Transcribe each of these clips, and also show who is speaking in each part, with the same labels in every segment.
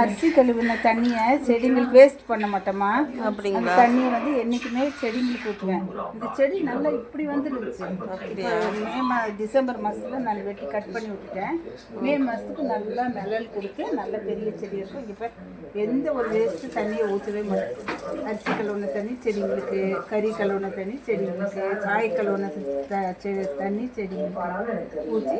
Speaker 1: அரிசி கழுவின தண்ணியை செடிங்களுக்கு வேஸ்ட் பண்ண மாட்டோமா?
Speaker 2: அப்படிங்களா?
Speaker 1: தண்ணியை வந்து என்றைக்குமே செடிங்களுக்கு ஊற்றுவேன் இந்த செடி நல்லா இப்படி வந்துருந்துச்சு மே மா டிசம்பர் மாதத்தில் நான் வெட்டி கட் பண்ணி விட்டுட்டேன். மே மாதத்துக்கு நல்லா நிழல் கொடுத்து நல்ல பெரிய செடி இருக்கும். இப்போ எந்த ஒரு வேஸ்ட்டு தண்ணியை ஊற்றவே மாட்டேன். அரிசி கழுவுன தண்ணி செடிங்களுக்கு கறி கழுவுன தண்ணி செடிங்களுக்கு காய் கழுவுன தண்ணி செடிங்களுக்கு ஊற்றி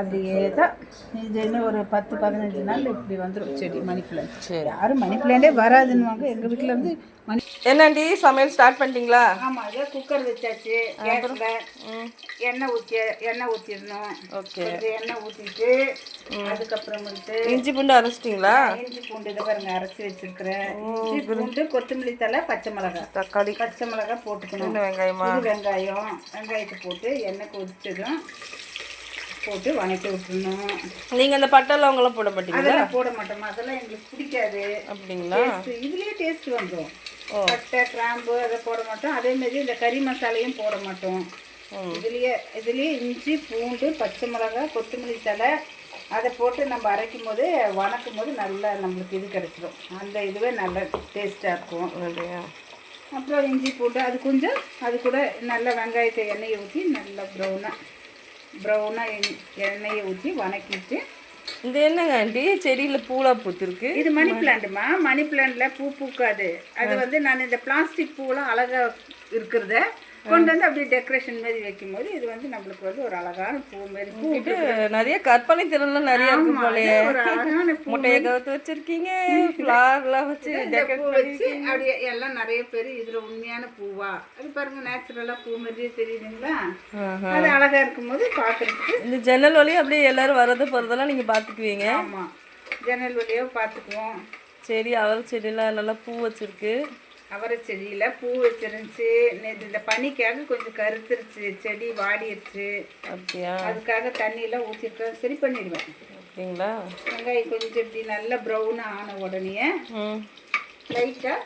Speaker 1: அதுலேயே தான் இது இன்னும் ஒரு பத்து பதினஞ்சு நாள் இப்படி வந்துடும் செடி மணி பிளான்ட்
Speaker 2: சரி.
Speaker 1: யாரும் மணி பிளான்டே வராதுன்னுவாங்க. எங்கள் வீட்டில் வந்து மணி
Speaker 2: என்னண்டி சமையல் ஸ்டார்ட் பண்ணிட்டீங்களா?
Speaker 1: ஆமாம் அதே குக்கர் வச்சாச்சு. கேஸில் எண்ணெய் ஊற்றி எண்ணெய் ஊற்றிடணும்
Speaker 2: ஓகே.
Speaker 1: எண்ணெய் ஊற்றிட்டு அதுக்கப்புறம் வந்துட்டு
Speaker 2: இஞ்சி பூண்டு அரைச்சிட்டிங்களா?
Speaker 1: இஞ்சி பூண்டு இதை பாருங்க அரைச்சி வச்சிருக்கிறேன். இஞ்சி பூண்டு கொத்தமல்லி தலை பச்சை மிளகாய்
Speaker 2: தக்காளி.
Speaker 1: பச்சை மிளகாய் போட்டுக்கணும்.
Speaker 2: வெங்காயமா?
Speaker 1: வெங்காயம் வெங்காயத்தை போட்டு எண்ணெய் கொதிச்சதும் போட்டு வணக்கி விட்டுறணும்.
Speaker 2: நீங்க அந்த பட்டை லவங்கெல்லாம் போட மாட்டீங்களா?
Speaker 1: அதெல்லாம் போட மாட்டோம். அதெல்லாம் எங்களுக்கு பிடிக்காது.
Speaker 2: அப்படிங்களா?
Speaker 1: இதுலயே டேஸ்ட் வந்துடும் பட்டை கிராம்பு அதை போட மாட்டோம். அதே மாதிரி இந்த கறி மசாலையும் போட மாட்டோம். இதுலயே இதுலயே இஞ்சி பூண்டு பச்சை மிளகாய் கொத்தமல்லி தழை அதை போட்டு நம்ம அரைக்கும் போது வணக்கும் போது நல்லா நம்மளுக்கு இது கிடைச்சிடும் அந்த இதுவே நல்ல டேஸ்ட்டாக இருக்கும்.
Speaker 2: அப்படியா?
Speaker 1: அப்புறம் இஞ்சி பூண்டு அது கொஞ்சம் அது கூட நல்ல வெங்காயத்தை எண்ணெயை ஊற்றி நல்லா ப்ரௌனாக ப்ரௌனாக எண்ணெயை ஊற்றி வணக்கிட்டு
Speaker 2: இது என்னங்க ஆண்டி? செடியில பூலா பூத்திருக்கு.
Speaker 1: இது மணி பிளான்ட்டுமா மணி பிளான்ட்ல பூ பூக்காது. அது வந்து நான் இந்த பிளாஸ்டிக் பூவெல்லாம் அழகா இருக்கிறத கொண்டு வந்து அப்படியே டெக்கரேஷன் மாதிரி வைக்கும்போது இது வந்து நம்மளுக்கு வந்து ஒரு அழகான பூ மாதிரி பூ
Speaker 2: இது நிறைய கற்பனை திறன்லாம் நிறைய இருக்கு போலயே முட்டையை கவுத்து வச்சிருக்கீங்க ஃப்ளார்லாம் வச்சு
Speaker 1: பூ வச்சு அப்படியே எல்லாம் நிறைய பேர் இதுல உண்மையான பூவா? அது பாருங்க நேச்சுரலா பூ மாதிரியே தெரியுதுங்களா? அது அழகா இருக்கும்போது பாக்குறதுக்கு
Speaker 2: இந்த ஜன்னல் வழியா அப்படியே எல்லாரும் வர்றது போறதெல்லாம் நீங்க பாத்துக்குவீங்க
Speaker 1: ஆமா. ஜன்னல் வழியா பார்த்துக்குவோம்.
Speaker 2: செடி அவர் செடியெல்லாம் நல்லா பூ வச்சிருக்கு.
Speaker 1: அவரை செடியில் பூ வச்சிருந்துச்சு. நேற்று இந்த பனிக்காக கொஞ்சம் கருத்துருச்சு. செடி வாடிடுச்சு
Speaker 2: அப்படியா?
Speaker 1: அதுக்காக தண்ணியெல்லாம் ஊற்றிருக்கேன் சரி பண்ணிடுவேன்.
Speaker 2: அப்படிங்களா?
Speaker 1: வெங்காயம் கொஞ்சம் இப்படி நல்லா ப்ரௌனாக ஆன உடனே லைட்டாக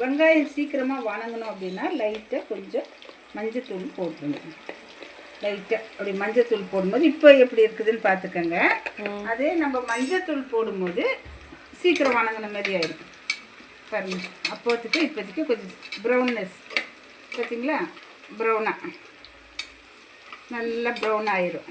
Speaker 1: வெங்காயம் சீக்கிரமாக வணங்கணும் அப்படின்னா லைட்டாக கொஞ்சம் மஞ்சத்தூள் போட்டுருங்க. லைட்டாக அப்படி மஞ்சத்தூள் போடும்போது இப்போ எப்படி இருக்குதுன்னு பார்த்துக்கோங்க. அதே நம்ம மஞ்சத்தூள் போடும்போது சீக்கிரம் வணங்கின மாதிரி ஆயிடும். பாருங்க. அப்போத்துக்கு இப்போதைக்கு கொஞ்சம் ப்ரௌன்னஸ் பார்த்தீங்களா? ப்ரௌனாக நல்லா ப்ரௌன் ஆயிரும்.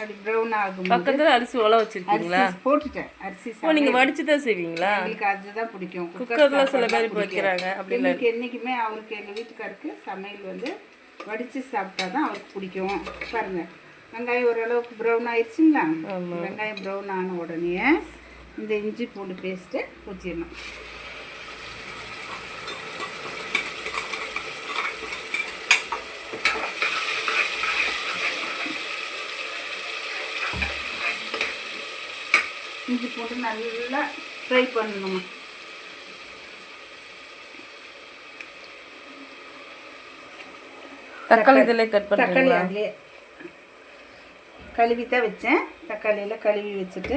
Speaker 1: அப்படி ப்ரௌன் ஆகும்
Speaker 2: பக்கத்துல அரிசி உல வச்சிருக்கீங்களா?
Speaker 1: போட்டுட்டேன். அரிசி
Speaker 2: ஓ நீங்க வடிச்சு தான் செய்வீங்களா?
Speaker 1: எங்களுக்கு அதுதான் பிடிக்கும்.
Speaker 2: குக்கர்ல சில பேர்
Speaker 1: சாப்பாடு
Speaker 2: இப்ப வைக்கிறாங்க அப்படி இல்ல
Speaker 1: எங்களுக்கு என்றைக்குமே அவருக்கு எங்கள் வீட்டுக்காருக்கு சமையல் வந்து வடித்து சாப்பிட்டா தான் அவருக்கு பிடிக்கும். பாருங்க. வெங்காயம் ஓரளவுக்கு ப்ரௌன் ஆயிடுச்சுங்களா வெங்காயம் ப்ரௌன் ஆன உடனே இந்த இஞ்சி பூண்டு பேஸ்ட்டு ஊற்றிடணும் இஞ்சி பூண்டு நல்லா ஃப்ரை பண்ணணுமா
Speaker 2: தக்காளி இதிலே கட்
Speaker 1: தக்காளி
Speaker 2: பண்ணுறீங்களா?
Speaker 1: அதுலேயே கழுவி தான் வச்சேன். தக்காளியில் கழுவி வச்சுட்டு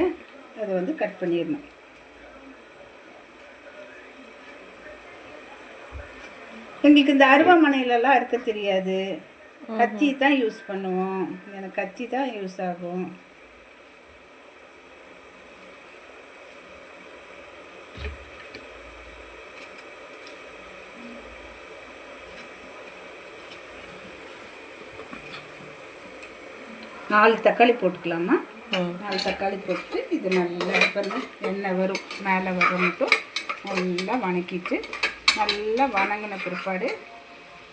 Speaker 1: அதை வந்து கட் பண்ணிடணும். எங்களுக்கு இந்த அருவாமனையிலலாம் இருக்க தெரியாது. கத்தி தான் யூஸ் பண்ணுவோம். எனக்கு கத்தி தான் யூஸ் ஆகும். நாலு தக்காளி போட்டுக்கலாமா? நாலு தக்காளி போட்டு இது நல்லா பண்ணி எண்ணெய் வரும் மேலே வரும் மட்டும் நல்லா வணக்கிட்டு நல்லா வணங்கின பிற்பாடு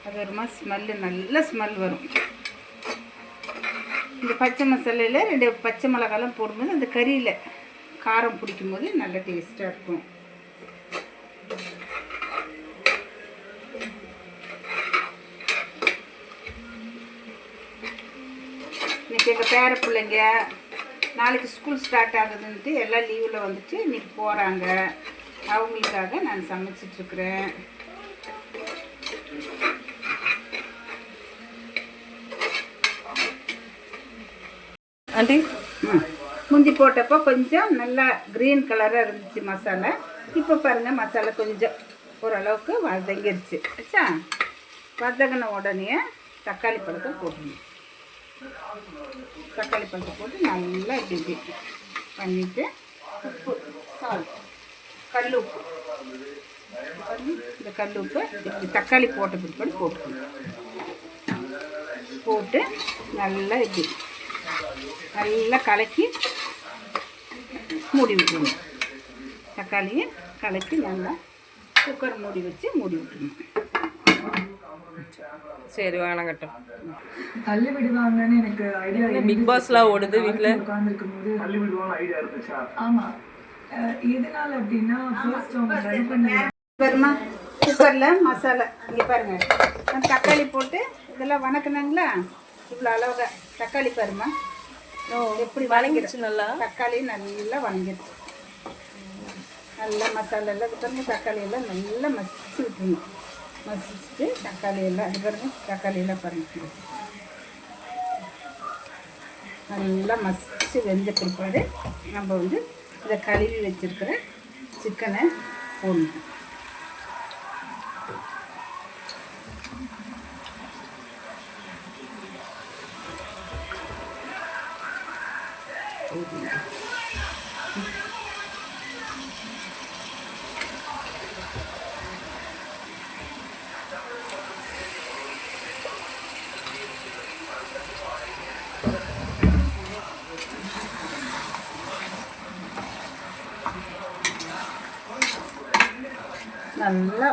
Speaker 1: அது ஒரு மாதிரி ஸ்மெல்லு நல்ல ஸ்மெல் வரும். இந்த பச்சை மசாலையில் ரெண்டு பச்சை மிளகாலாம் போடும்போது அந்த கறியில் காரம் பிடிக்கும் போது நல்ல டேஸ்ட்டாக இருக்கும். இன்னைக்கு எங்கள் பேர பிள்ளைங்க நாளைக்கு ஸ்கூல் ஸ்டார்ட் ஆகுதுன்ட்டு எல்லாம் லீவில் வந்துட்டு இன்னைக்கு போகிறாங்க அவங்களுக்காக நான் சமைச்சிட்ருக்குறேன்
Speaker 2: ஆண்டி.
Speaker 1: முந்தி போட்டப்போ கொஞ்சம் நல்லா க்ரீன் கலராக இருந்துச்சு மசாலா. இப்போ பாருங்கள் மசாலா கொஞ்சம் ஓரளவுக்கு வதங்கிருச்சு. ஆச்சா வதங்கின உடனே தக்காளி பழத்தை போட்டுடணும் தக்காளி பழத்தை போட்டு நல்லா இப்படி இப்படி பண்ணிவிட்டு உப்பு சால்ட் கல் உப்பு. இந்த கல் உப்பு இப்படி தக்காளி போட்ட பிற்பாடு போட்டுக்கணும். போட்டு நல்லா இப்படி நல்லா கலக்கி மூடி விட்டுருணும் தக்காளியை கலக்கி நல்லா குக்கர் மூடி வச்சு மூடி விட்டுருணும்
Speaker 2: சரி வணக்கட்டும்
Speaker 3: தள்ளி விடுவாங்கன்னு எனக்கு ஐடியா
Speaker 2: பிக் பாஸ்லாம் ஓடுது வீட்டில்
Speaker 3: உட்காந்துருக்கும் போது ஆமா. அஹ் எதனால அப்படின்னா ஃபர்ஸ்ட் அவங்க ட்ரை பண்ணி
Speaker 1: வருமா குக்கரில் மசாலா இங்கே பாருங்க. நான் தக்காளி போட்டு இதெல்லாம் வணக்கினாங்களா? இவ்வளோ அளவு தக்காளி பாருமா எப்படி
Speaker 2: வணங்கிடுச்சு நல்லா.
Speaker 1: தக்காளி நல்லா வணங்கிடுச்சு நல்லா மசாலா எல்லாம் தக்காளி எல்லாம் நல்லா மசிச்சு விட்டுருணும் மசிச்சுட்டு தக்காளி எல்லாம் இது பாருங்க தக்காளி எல்லாம் பாருங்க நல்லா மசிச்சு வெந்த பிற்பாடு நம்ம வந்து இதை கழுவி வச்சிருக்கிற சிக்கனை போடணும். நல்லா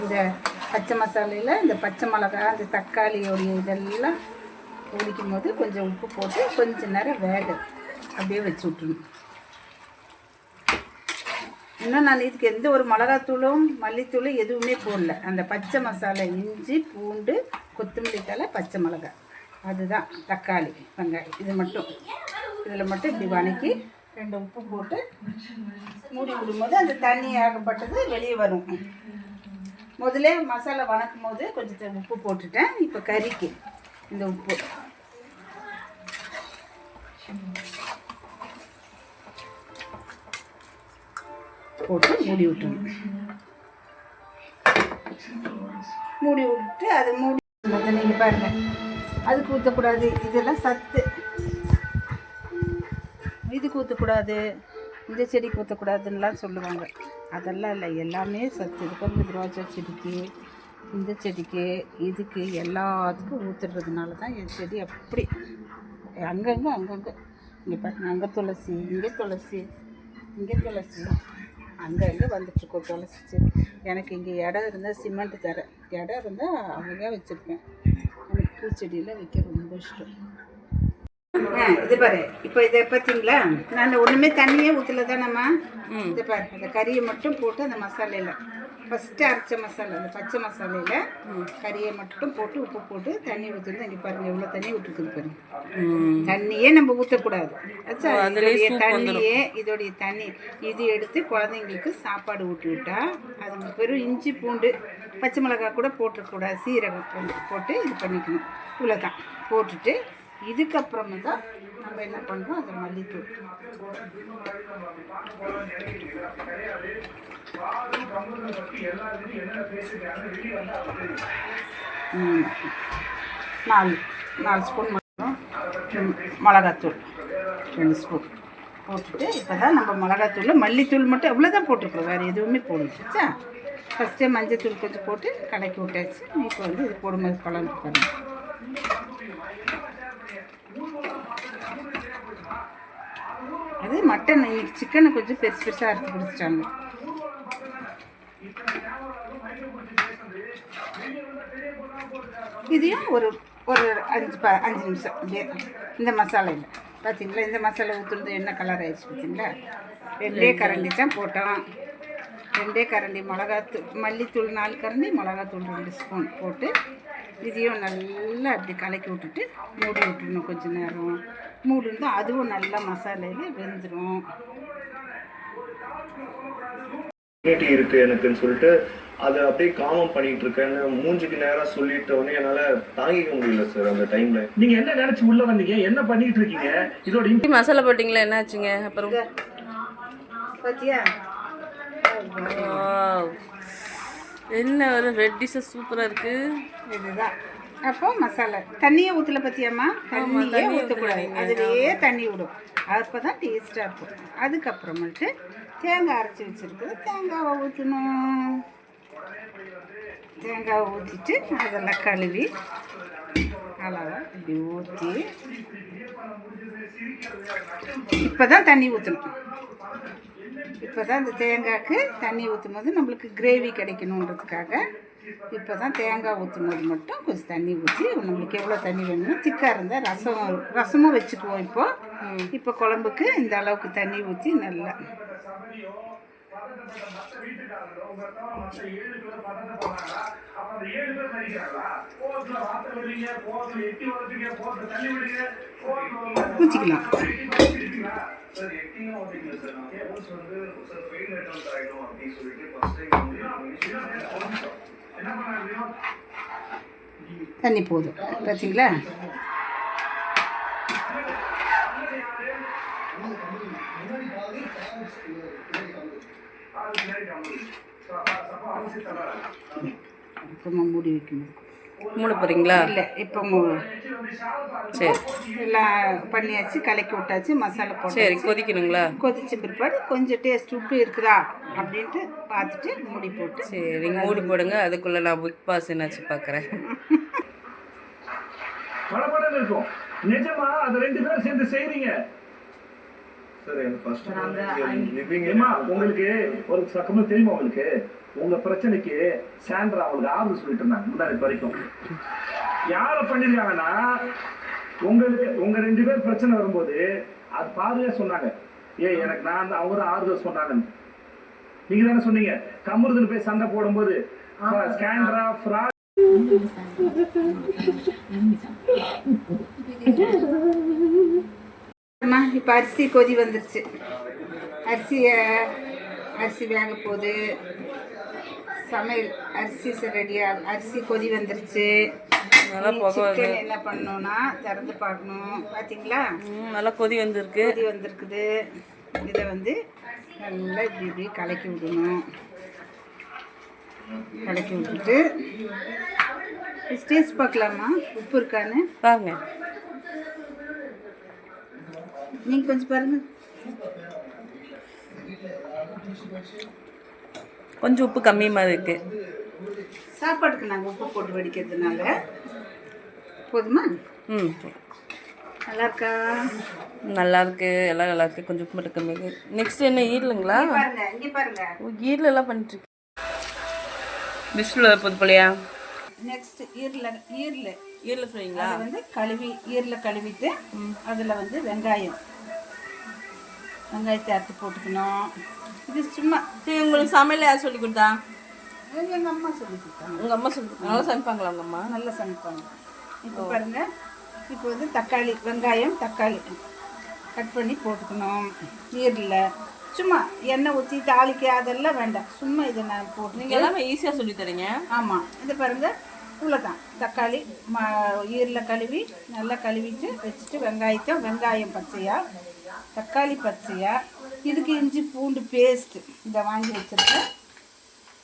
Speaker 1: இந்த பச்சை மசாலையில் இந்த பச்சை மிளகா இந்த தக்காளியோடைய இதெல்லாம் உரிக்கும் போது கொஞ்சம் உப்பு போட்டு கொஞ்சம் நேரம் வேக அப்படியே வச்சு விட்ருணும் இன்னும் நான் இதுக்கு எந்த ஒரு மிளகாத்தூளும் மல்லித்தூளும் எதுவுமே போடல. அந்த பச்சை மசாலா இஞ்சி பூண்டு கொத்தமல்லி தழை பச்சை மிளகா. அதுதான் தக்காளி வெங்காயம். இது மட்டும். இதில் மட்டும் இப்படி வணக்கி ரெண்டு உப்பு போட்டு மூடி விடும்போது அந்த தண்ணி ஆகப்பட்டது வெளியே வரும். முதல்ல மசாலா வணக்கும் போது கொஞ்சம் உப்பு போட்டுட்டேன். இப்போ கறிக்கு இந்த உப்பு. போட்டு மூடி விட்டுணும் மூடி விட்டு அது மூடி நீங்கள் பாருங்க. அதுக்கு ஊற்றக்கூடாது இதெல்லாம் சத்து. இதுக்கு ஊற்றக்கூடாது இந்த செடிக்கு ஊற்றக்கூடாதுன்னெலாம் சொல்லுவாங்க. அதெல்லாம் இல்லை எல்லாமே சத்து. இது வந்து ரோஜா செடிக்கு இந்த செடிக்கு இதுக்கு எல்லாத்துக்கும் ஊற்றுறதுனால தான் என் செடி அப்படி. அங்கங்கே அங்கங்கே. இங்கே பாருங்க அங்கே துளசி இங்கே துளசி இங்கே துளசி. அங்கங்கே வந்துட்டுருக்கோம் துளசி செடி. எனக்கு இங்கே இடம் இருந்தால் சிமெண்ட் தரேன். இடம் இருந்தால் அவங்க வச்சுருப்பேன். எனக்கு பூச்செடியெல்லாம் வைக்க ரொம்ப இஷ்டம். இது பாரு. இப்போ இதை பார்த்தீங்களா நான் ஒன்றுமே தண்ணியே ஊற்றல தானம்மா. இது பாரு. அந்த கறியை மட்டும் போட்டு அந்த மசாலையில். ஃபஸ்ட்டு அரைச்ச மசாலா அந்த பச்சை மசாலையில் கறியை மட்டும் போட்டு உப்பு போட்டு தண்ணி ஊற்றிருந்தா இங்கே பாருங்க எவ்வளோ தண்ணி விட்டுருக்குது பாருங்க தண்ணியே நம்ம ஊற்றக்கூடாது ஆச்சா இதோடைய தண்ணியே இதோடைய தண்ணி. இது எடுத்து குழந்தைங்களுக்கு சாப்பாடு ஊட்டி விட்டா அது வெறும் இஞ்சி பூண்டு பச்சை மிளகாய் கூட போட்டுக்கூடாது சீரகம் போட்டு- போட்டு இது பண்ணிக்கணும். இவ்வளோதான் போட்டுட்டு இதுக்கப்புறமா தான் நம்ம என்ன பண்ணுறோம் அந்த மல்லித்தூள். நாலு நாலு ஸ்பூன் மட்டும் மிளகாத்தூள். ரெண்டு ஸ்பூன் போட்டுட்டு இப்போ தான் நம்ம மிளகாத்தூள் மல்லித்தூள் மட்டும் அவ்வளோதான் போட்டுருக்கோம். வேறு எதுவுமே போடணுச்சா ஃபஸ்ட்டே மஞ்சத்தூள் கொஞ்சம் போட்டு கலக்கி விட்டாச்சு. இப்போ வந்து இது போடும்போது குழம்பு பாருங்க அது மட்டன் இன்னைக்கு சிக்கனை கொஞ்சம் பெருசு பெருசாக அறுத்து பிடிச்சிட்டாங்க இதையும் ஒரு ஒரு அஞ்சு ப அஞ்சு நிமிஷம்? அப்படியே இந்த மசாலையில். பார்த்தீங்களா இந்த மசாலா ஊற்றுறது என்ன கலர் ஆயிடுச்சு பார்த்தீங்களா ரெண்டே கரண்டி தான் போட்டோம். ரெண்டே கரண்டி மிளகாத்தூள் மல்லித்தூள் நாலு கரண்டி மிளகாத்தூள் ரெண்டு ஸ்பூன் போட்டு இதையும் நல்லா அப்படி கலக்கி விட்டுட்டு மூடி விட்டுடணும் கொஞ்ச நேரம். மூடி இருந்தால் அதுவும் நல்லா மசாலையில் வெந்துடும்
Speaker 4: இம்யூனிட்டி இருக்கு எனக்குன்னு சொல்லிட்டு அதை அப்படியே காமம் பண்ணிட்டு இருக்கேன்னு மூஞ்சிக்கு நேரா சொல்லிட்ட உடனே என்னால தாங்கிக்க முடியல சார் அந்த டைம்ல
Speaker 5: நீங்க என்ன நினைச்சு உள்ள வந்தீங்க? என்ன பண்ணிட்டு இருக்கீங்க? இதோட இம்-
Speaker 2: மசாலா போட்டிங்களா? என்னாச்சுங்க? அப்புறம்?
Speaker 1: பார்த்தியா
Speaker 2: Wow. என்ன ஒரு ரெட் டிஷ்ஷஸ் சூப்பராக இருக்குது
Speaker 1: இதுதான். அப்போ மசாலா. தண்ணியே ஊற்றல பற்றியாம்மா தண்ணியே ஊற்றக்கூடாது அதுலேயே தண்ணி விடும். அப்போ தான் டேஸ்ட்டாக இருக்கும். அதுக்கப்புறமேட்டு தேங்காய் அரைச்சி வச்சுருக்குது. தேங்காவை ஊற்றணும் தேங்காவை ஊற்றிட்டு அதெல்லாம் கழுவி அளவாக இப்படி ஊற்றி இப்போ தான் தண்ணி ஊற்றணும் இப்போ தான் இந்த தேங்காய்க்கு தண்ணி ஊற்றும் போது நம்மளுக்கு கிரேவி கிடைக்கணுன்றதுக்காக இப்போ தான் தேங்காய் ஊற்றும் போது மட்டும் கொஞ்சம் தண்ணி ஊற்றி நம்மளுக்கு எவ்வளோ தண்ணி வேணுமோ திக்காக இருந்தால் ரசம் ரசமும் வச்சுக்குவோம் இப்போ. இப்போ குழம்புக்கு இந்த அளவுக்கு தண்ணி ஊற்றி நல்லா ஊற்றிக்கலாம் தண்ணி போதும் பார்த்தீங்களா அப்புறமா மூடி வைக்கணும்.
Speaker 2: மூட போகிறீங்களா
Speaker 1: இல்லை இப்போ
Speaker 2: சரி.
Speaker 1: எல்லாம் பண்ணியாச்சு கலக்கி விட்டாச்சு மசாலா போட்டு
Speaker 2: சரி கொதிக்கணுங்களா?
Speaker 1: கொதிச்ச பிற்பாடு கொஞ்சம் டேஸ்ட் உப்பு இருக்குதா அப்படின்ட்டு பார்த்துட்டு மூடி போட்டு.
Speaker 2: சரி மூடி போடுங்க அதுக்குள்ளே நான் பிக் பாஸ் என்னாச்சு பார்க்குறேன்
Speaker 5: இருக்கும். நிஜமா அது ரெண்டு பேரும் சேர்ந்து செய்றீங்க
Speaker 4: சார் எனக்கு ஃபர்ஸ்ட் லிவிங்
Speaker 5: ஏமா உங்களுக்கு ஒரு சக்கமா தெரியுமா உங்களுக்கு? உங்க பிரச்சனைக்கு சாண்ட்ரா அவங்களுக்கு ஆறுதல் சொல்லிட்டு இருந்தாங்க முன்னாடி வரைக்கும். யார பண்ணிருக்காங்கன்னா உங்களுக்கு உங்க ரெண்டு பேர் பிரச்சனை வரும்போது அது பாருங்க சொன்னாங்க. ஏய் எனக்கு நான் அவங்க தான் ஆறுதல் சொன்னாங்கன்னு. நீங்க தானே சொன்னீங்க. கமுருதுன்னு போய் சண்டை போடும்போது ஸ்கேண்ட்ரா ஃப்ரா
Speaker 1: அம்மா இப்போ அரிசி கொதி வந்துருச்சு. அரிசியை அரிசி வேக போகுது சமையல் அரிசி ரெடியாக அரிசி கொதி வந்துருச்சு. சிக்கன் என்ன பண்ணணும்னா திறந்து பார்க்கணும். பார்த்தீங்களா
Speaker 2: நல்லா கொதி வந்திருக்கு.
Speaker 1: கொதி வந்திருக்குது. இதை வந்து நல்லா இப்படி இப்படி கலக்கி விடணும். கலக்கி விட்டுட்டு டேஸ்ட் பார்க்கலாமா? உப்பு இருக்கான்னு?
Speaker 2: பாருங்க.
Speaker 1: நீங்கள் கொஞ்சம் பாருங்க.
Speaker 2: கொஞ்சம் உப்பு கம்மியமாக இருக்கு?
Speaker 1: சாப்பாட்டுக்கு நாங்கள் உப்பு போட்டு வடிக்கிறதுனால. போதுமா?
Speaker 2: ம்.
Speaker 1: நல்லா இருக்கா?
Speaker 2: நல்லா இருக்கு. எல்லாம் நல்லா இருக்கு. கொஞ்சம் உப்பு மட்டும் கம்மி நெக்ஸ்ட் என்ன ஈரலுங்களா?
Speaker 1: இங்க பாருங்க
Speaker 2: ஈரல் எல்லாம் பண்ணிட்டு இருக்கு. விசில் பொது போலையா?
Speaker 1: நெக்ஸ்ட் ஈரல ஈரல.
Speaker 2: ஈரல் ஃப்ரைங்களா
Speaker 1: அதை வந்து கழுவி ஈரல கழுவிட்டு அதில் வந்து வெங்காயம். வெங்காயத்தை அறுத்து போட்டுக்கணும். இது சும்மா
Speaker 2: சரி உங்களுக்கு சமையல் யார் சொல்லி கொடுத்தா?
Speaker 1: எங்கள் அம்மா சொல்லி கொடுத்தாங்க.
Speaker 2: உங்கள் அம்மா சொல்லி நல்லா சமைப்பாங்களா உங்கள் அம்மா?
Speaker 1: நல்லா சமைப்பாங்க. இப்போ பாருங்க இப்போ வந்து தக்காளி வெங்காயம் தக்காளி கட் பண்ணி போட்டுக்கணும். ஈரல. சும்மா எண்ணெய் ஊற்றி தாளிக்க அதெல்லாம் வேண்டாம். சும்மா இதை நான் போட்டு
Speaker 2: நீங்கள் எல்லாமே ஈஸியாக சொல்லி தரீங்க.
Speaker 1: ஆமாம் இது பாருங்க இவ்வளோதான் தக்காளி ம ஈரில் கழுவி நல்லா கழுவிட்டு வச்சுட்டு வெங்காயத்தை வெங்காயம் பச்சையாக தக்காளி பச்சையாக இதுக்கு இஞ்சி பூண்டு பேஸ்ட்டு இதை வாங்கி வச்சுருக்கேன்.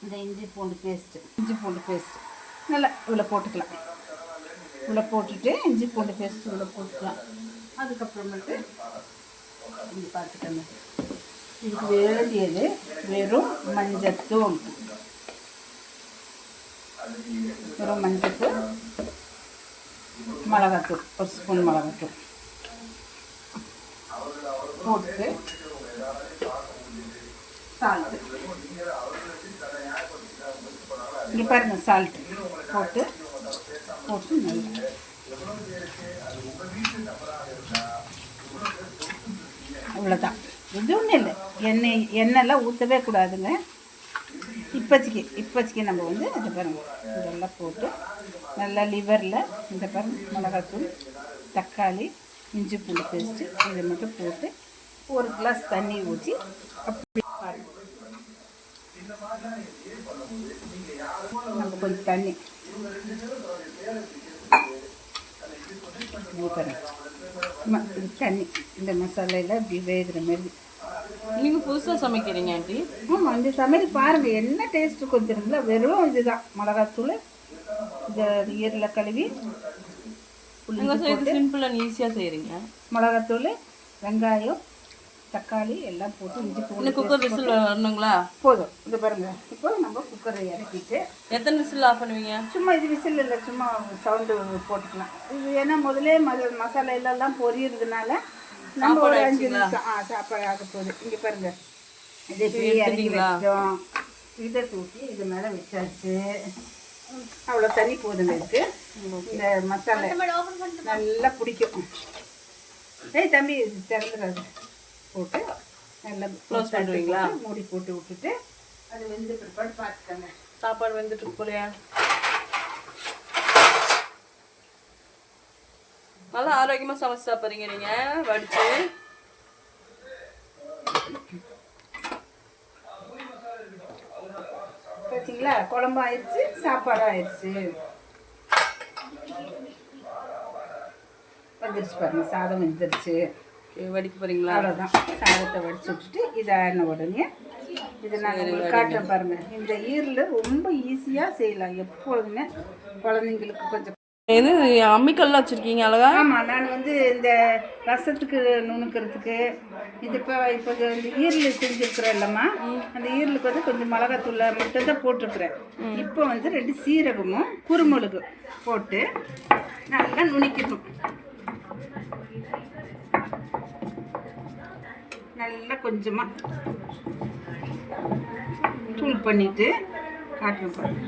Speaker 1: இந்த இஞ்சி பூண்டு பேஸ்ட்டு இஞ்சி பூண்டு பேஸ்ட்டு நல்லா இவ்வளோ போட்டுக்கலாம். இவ்வளோ போட்டுட்டு இஞ்சி பூண்டு பேஸ்ட்டு இவ்வளோ போட்டுக்கலாம். அதுக்கப்புறமேட்டு இங்கே பார்த்துக்கணும் இதுக்கு வேண்டியது வெறும் மஞ்சத்தூள். வெறும் மஞ்சத்தூள் மிளகாத்தூள் ஒரு ஸ்பூன் மிளகாத்தூள். போட்டு சால்ட்டு இங்கே பாருங்கள் சால்ட்டு போட்டு போட்டு நல்லா. அவ்வளோதான் இது ஒன்றும் இல்லை. எண்ணெய் எண்ணெய்லாம் ஊற்றவே கூடாதுங்க. இப்போதைக்கு இப்போதைக்கு நம்ம வந்து இந்த பாருங்கள் இதெல்லாம் போட்டு நல்லா லிவரில் இந்த பாருங்க மிளகாத்தூள் தக்காளி இஞ்சி பூண்டு பேஸ்ட்டு இதை மட்டும் போட்டு ஒரு கிளாஸ் தண்ணி ஊற்றி அப்படி நம்ம கொஞ்சம் தண்ணி. இது ம- இது தண்ணி. இந்த மசாலையில் இப்படி வேகிற மாதிரி.
Speaker 2: நீங்கள் புதுசாக சமைக்கிறீங்க ஆண்டி.
Speaker 1: ஆமாம் இந்த சமையல் பாருங்கள் என்ன டேஸ்ட்டு கொஞ்சம் வெறும் இதுதான். மிளகாத்தூள் இந்த ஈரலை கழுவி புளி
Speaker 2: உங்கள் சைடு சிம்பிள் அண்ட் ஈஸியாக செய்கிறீங்க
Speaker 1: மிளகாத்தூள் வெங்காயம் தக்காளி எல்லாம் போட்டு இஞ்சி பூண்டு
Speaker 2: குக்கர் விசில் வரணுங்களா?
Speaker 1: போதும். இது பாருங்க இப்போ நம்ம குக்கரை இறக்கிட்டு
Speaker 2: எத்தனை விசில் ஆஃப் பண்ணுவீங்க?
Speaker 1: சும்மா இது விசில் இல்லை சும்மா சவுண்டு போட்டுக்கலாம். இது ஏன்னா முதலே மத மசாலா எல்லாம் பொரியறதுனால நம்ம ஒரு அஞ்சு நிமிஷம். ஆ சாப்பாடு ஆக போகுது. இங்கே பாருங்க. இதை வச்சோம் இதை தூக்கி இது மேலே வச்சாச்சு. அவ்வளோ தண்ணி போதுங்க இதுக்கு. இந்த மசாலா நல்லா பிடிக்கும். ஏய் தம்பி திறந்துடாது போட்டு நல்லா க்ளோஸ் பண்ணுவீங்களா மூடி போட்டு விட்டுட்டு அது வெந்து பிற்பாடு பார்த்துக்கோங்க.
Speaker 2: சாப்பாடு வந்துட்டு இருக்கு போலையா. நல்லா ஆரோக்கியமாக சமைச்சு சாப்பிட்றீங்க நீங்கள் வடிச்சு.
Speaker 1: பார்த்தீங்களா குழம்பு ஆயிடுச்சு சாப்பாடு ஆயிடுச்சு வந்துருச்சு பாருங்க சாதம் வெந்துருச்சு.
Speaker 2: வடிக்க போகிறீங்களா
Speaker 1: அவ்வளோதான் சாதத்தை வடிச்சு விட்டுட்டு இது ஆறின உடனே இது நான் உங்களுக்கு காட்டுறேன் பாருங்க. இந்த ஈரில் ரொம்ப ஈஸியாக செய்யலாம். எப்பொழுதுமே குழந்தைங்களுக்கு கொஞ்சம்
Speaker 2: இது அம்மிக்கல்லாம் வச்சுருக்கீங்க அழகா?
Speaker 1: ஆமாம் நான் வந்து இந்த ரசத்துக்கு நுணுக்கிறதுக்கு இது இப்போ இப்போ இந்த ஈரல் செஞ்சுருக்குறேன் இல்லைம்மா. அந்த ஈரலுக்கு வந்து கொஞ்சம் மிளகாத்தூள் மட்டும்தான் போட்டிருக்கிறேன். இப்போ வந்து ரெண்டு சீரகமும் குருமிளகு போட்டு நல்லா நுணுக்கிடணும். நல்லா கொஞ்சமாக தூள் பண்ணிட்டு காட்டுறேன் பாருங்க.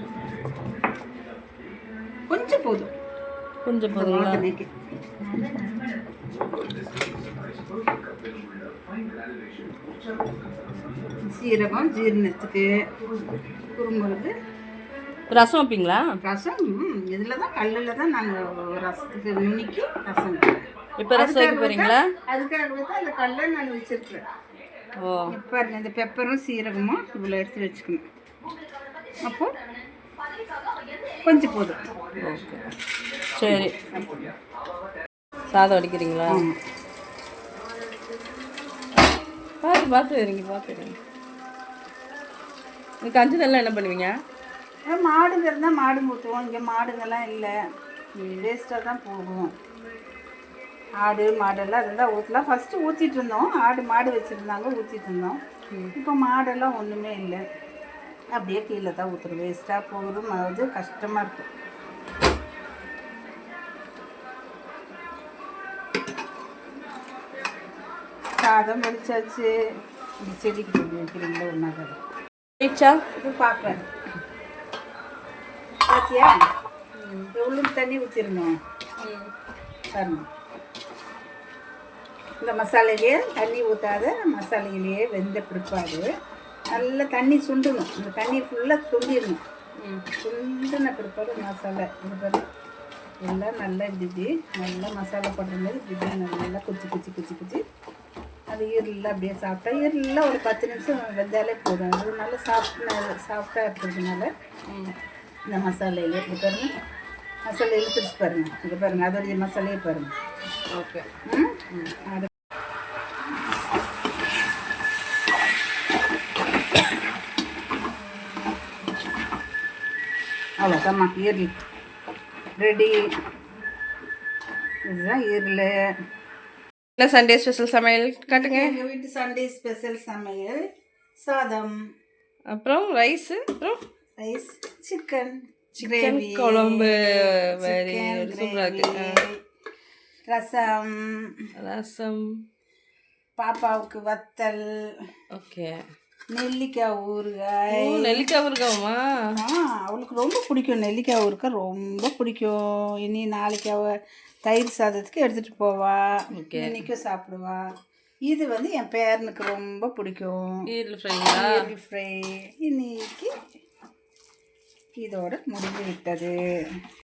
Speaker 1: கொஞ்சம் போதும்.
Speaker 2: கொஞ்சம் போதுங்களா
Speaker 1: சீரகம் ஜீரணத்துக்கு குறுமிளகு
Speaker 2: ரசம் வைப்பீங்களா?
Speaker 1: ரசம் இதில் தான் கல்லில் தான் நாங்கள் ரசத்துக்கு நுணுக்கி ரசம்.
Speaker 2: இப்போ ரசம் வைக்க போகிறீங்களா
Speaker 1: அதுக்காகவே தான் அந்த கல்லை நான் வச்சிருக்கிறேன்.
Speaker 2: ஓ.
Speaker 1: பாருங்க இந்த பெப்பரும் சீரகமும் இவ்வளோ எடுத்து வச்சுக்கணும். அப்போ கொஞ்சம் போதும்.
Speaker 2: ஓகே சரி. சாதம் வடிக்கிறீங்களா?
Speaker 1: ஆமாம்
Speaker 2: பார்த்து பார்த்து வரீங்க பார்த்து இந்த கஞ்சி நல்லா என்ன பண்ணுவீங்க?
Speaker 1: மாடுங்க இருந்தால் மாடு ஊற்றுவோம் இங்கே மாடுங்கெல்லாம் இல்லை. வேஸ்ட்டாக தான் போகும். ஆடு மாடெல்லாம் இருந்தால் ஊற்றலாம் ஃபஸ்ட்டு ஊற்றிட்டு இருந்தோம். ஆடு மாடு வச்சுருந்தாங்க ஊற்றிட்டு இருந்தோம். இப்போ மாடெல்லாம் ஒன்றுமே இல்லை. அப்படியே கீழே தான் ஊற்றுறோம் வேஸ்ட்டாக போகுது ம- இது கஷ்டமாக இருக்கும். சாதம் வடிச்சாச்சு. இந்த செடிக்கு கொண்டு வைக்கிறீங்களா ஒன்றாக
Speaker 2: ஆயிடுச்சா
Speaker 1: இது பார்க்குறேன் பாத்தியா? எவ்வளோ தண்ணி ஊற்றிடணும் பாருங்க. இந்த மசாலையிலே தண்ணி ஊற்றாத மசாலையிலேயே வெந்த பிற்பாடு நல்லா தண்ணி சுண்டணும். இந்த தண்ணி ஃபுல்லாக சுண்டிடணும். சுண்டின பிற்பாடு மசாலா. இது பாரு எல்லாம் நல்லா இப்படி நல்லா மசாலா போடுற மாதிரி இப்படி நல்லா குச்சி குச்சி குச்சி குச்சி. அது ஈரலில் அப்படியே சாப்பிட்டா ஈரலில் ஒரு பத்து நிமிஷம் வெந்தாலே போதும். அது நல்லா சாப்பிட்டு சாஃப்டாக இருக்கிறதுனால இந்த மசாலையில் இப்படி பாருங்க. மசாலா இழுத்துருச்சு பாருங்க. இது பாருங்க அதோடைய மசாலையே பாருங்க.
Speaker 2: ஓகே
Speaker 1: ம். அது அவ்வளோதாம்மா ஈரல் ரெடி இதுதான் ஈரல்
Speaker 2: என்ன சண்டே ஸ்பெஷல் சமையல்? காட்டுங்க.
Speaker 1: எங்கள் வீட்டு சண்டே ஸ்பெஷல் சமையல். சாதம்.
Speaker 2: அப்புறம் ரைஸு அப்புறம்?
Speaker 1: ரைஸ் சிக்கன்
Speaker 2: சிக்கன் குழம்பு வெரி சூப்பராக இருக்கு.
Speaker 1: ரசம்.
Speaker 2: ரசம்.
Speaker 1: பாப்பாவுக்கு வத்தல்.
Speaker 2: ஓகே
Speaker 1: நெல்லிக்காய் ஊறுகாய்.
Speaker 2: நெல்லிக்காய்
Speaker 1: ஆ அவளுக்கு ரொம்ப பிடிக்கும். நெல்லிக்காய் ஊறுகாய் ரொம்ப பிடிக்கும். இனி நாளைக்கு அவ தயிர் சாதத்துக்கு எடுத்துகிட்டு போவா. இன்னைக்கும் சாப்பிடுவா. இது வந்து என் பேரனுக்கு ரொம்ப பிடிக்கும். ஈரல் ஃப்ரை. இன்னைக்கு இதோட முடிந்து விட்டது.